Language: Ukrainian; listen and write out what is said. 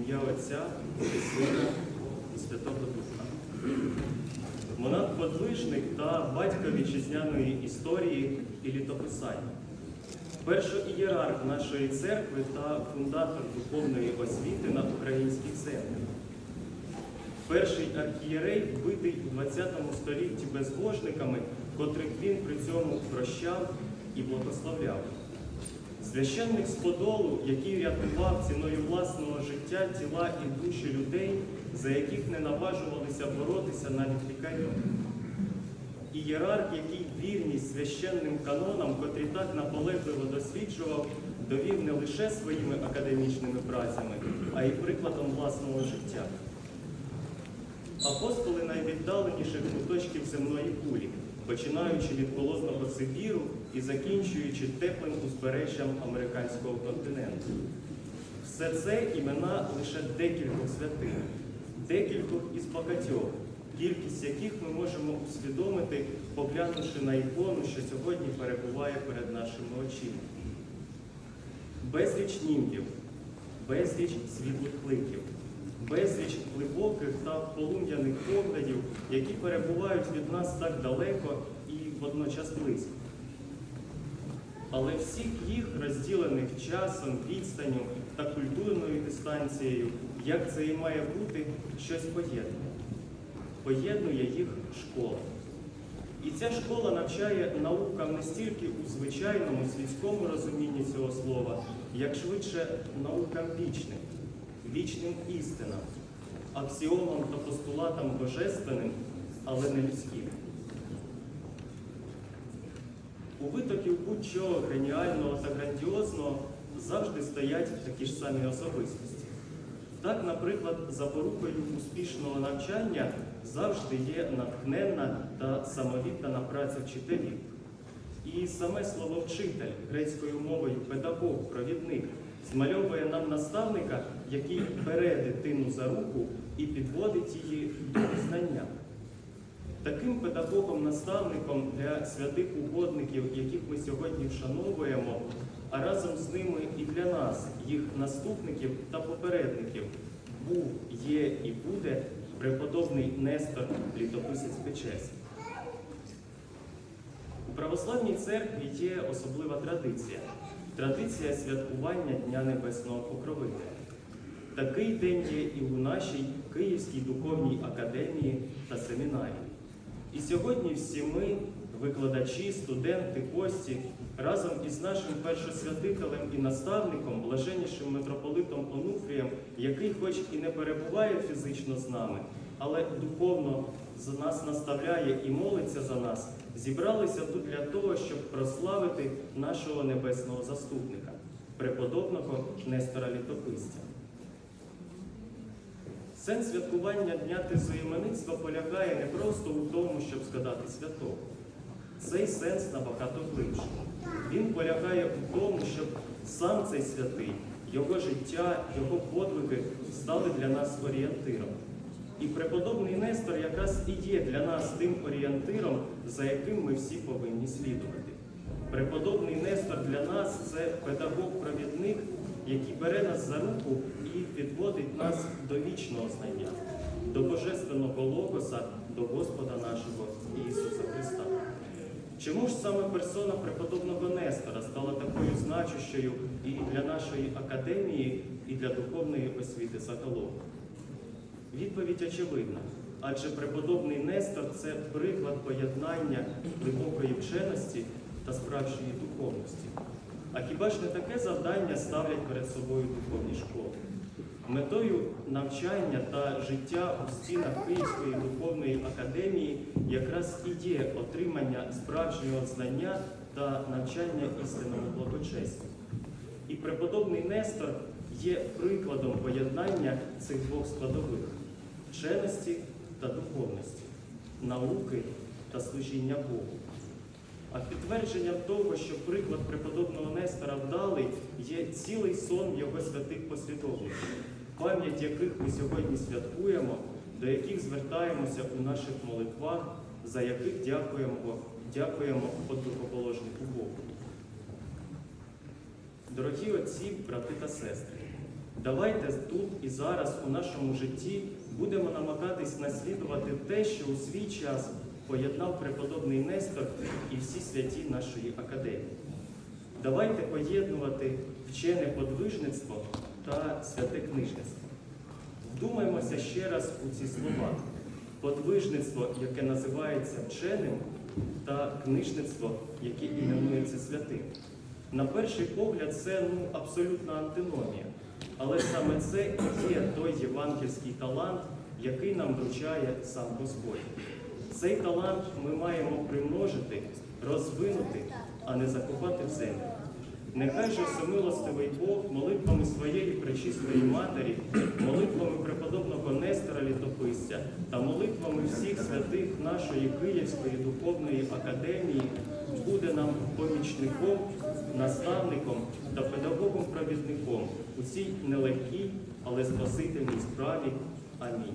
ім'я Отця і Сина і Святого Духа. Монах подвижник та батько вітчизняної історії і літописання. Першоієрарх нашої церкви та фундатор духовної освіти на українській землі. Перший архієрей, вбитий у 20 столітті безбожниками, котрих він при цьому прощав і благословляв. Священник з Подолу, який рятував ціною власного життя тіла і душі людей, за яких не наважувалися боротися навіть лікарі. Ієрарх, який вірність священним канонам, котрі так наполегливо досліджував, довів не лише своїми академічними працями, а й прикладом власного життя. Апостоли найвіддаленіших куточків земної кулі, починаючи від холодного Сибіру і закінчуючи теплим узбережжям американського континенту. Все це імена лише декількох святих, декількох із багатьох, кількість яких ми можемо усвідомити, поглянувши на ікону, що сьогодні перебуває перед нашими очима. Безліч німбів, безліч світлих ликів, безліч глибоких та полум'яних поглядів, які перебувають від нас так далеко і водночас близько. Але всіх їх, розділених часом, відстанню та культурною дистанцією, як це і має бути, щось поєднує. Поєднує їх школа. І ця школа навчає наукам не стільки у звичайному світському розумінні цього слова, як швидше наукам вічним, вічним істинам, аксіомам та постулатам божественним, але не людським. У витоків будь-чого геніального та грандіозного завжди стоять такі ж самі особистості. Так, наприклад, запорукою успішного навчання завжди є натхненна та самовіддана праця вчителів. І саме слово вчитель грецькою мовою педагог, провідник змальовує нам наставника, який бере дитину за руку і підводить її до знання. Таким педагогом-наставником для святих угодників, яких ми сьогодні вшановуємо, а разом з ними і для нас, їх наступників та попередників, був, є і буде преподобний Нестор Літописець Печерський. У православній церкві є особлива традиція традиція святкування Дня Небесного Покровителя. Такий день є і у нашій Київській духовній академії та семінарії. І сьогодні всі ми, викладачі, студенти, гості, разом із нашим першосвятителем і наставником, блаженнішим митрополитом Онуфрієм, який хоч і не перебуває фізично з нами, але духовно за нас наставляє і молиться за нас, зібралися тут для того, щоб прославити нашого небесного заступника, преподобного Нестора Літописця. Сенс святкування Дня Тезоіменництва полягає не просто у тому, щоб згадати святого. Цей сенс набагато глибший. Він полягає у тому, щоб сам цей святий, його життя, його подвиги стали для нас орієнтиром. І преподобний Нестор якраз і є для нас тим орієнтиром, за яким ми всі повинні слідувати. Преподобний Нестор для нас це педагог-провідник, який бере нас за руку і підводить нас до вічного знання, до Божественного Логоса, до Господа нашого Ісуса Христа. Чому ж саме персона преподобного Нестора стала такою значущою і для нашої академії, і для духовної освіти загалом? Відповідь очевидна, адже преподобний Нестор це приклад поєднання глибокої вченості та справжньої духовності. А хіба ж не таке завдання ставлять перед собою духовні школи? Метою навчання та життя у стінах Київської духовної академії якраз і є отримання справжнього знання та навчання істинному благочестю. І преподобний Нестор є прикладом поєднання цих двох складових вченості та духовності, науки та служіння Богу. А підтвердженням того, що приклад преподобного Нестора вдалий, є цілий сон його святих послідовників, пам'ять яких ми сьогодні святкуємо, до яких звертаємося у наших молитвах, за яких дякуємо, дякуємо одухоположнику Богу. Дорогі отці, брати та сестри, Давайте тут і зараз у нашому житті будемо намагатись наслідувати те, що у свій час поєднав преподобний Нестор і всі святі нашої академії. Давайте поєднувати вчене подвижництво та святе книжництво. Вдумаймося ще раз у ці слова. Подвижництво, яке називається вченим, та книжництво, яке іменується святим. На перший погляд, це ну, абсолютна антиномія. Але саме це і є той євангельський талант, який нам вручає сам Господь. Цей талант ми маємо примножити, розвинути, а не закопати в землю. Нехай же всемилостивий Бог молитвами своєї пречистої матері, молитвами преподобного Нестора Літописця та молитвами всіх святих нашої Київської духовної академії буде нам помічником, наставником та педагогом-провідником у цій нелегкій, але спасительній справі. Амінь.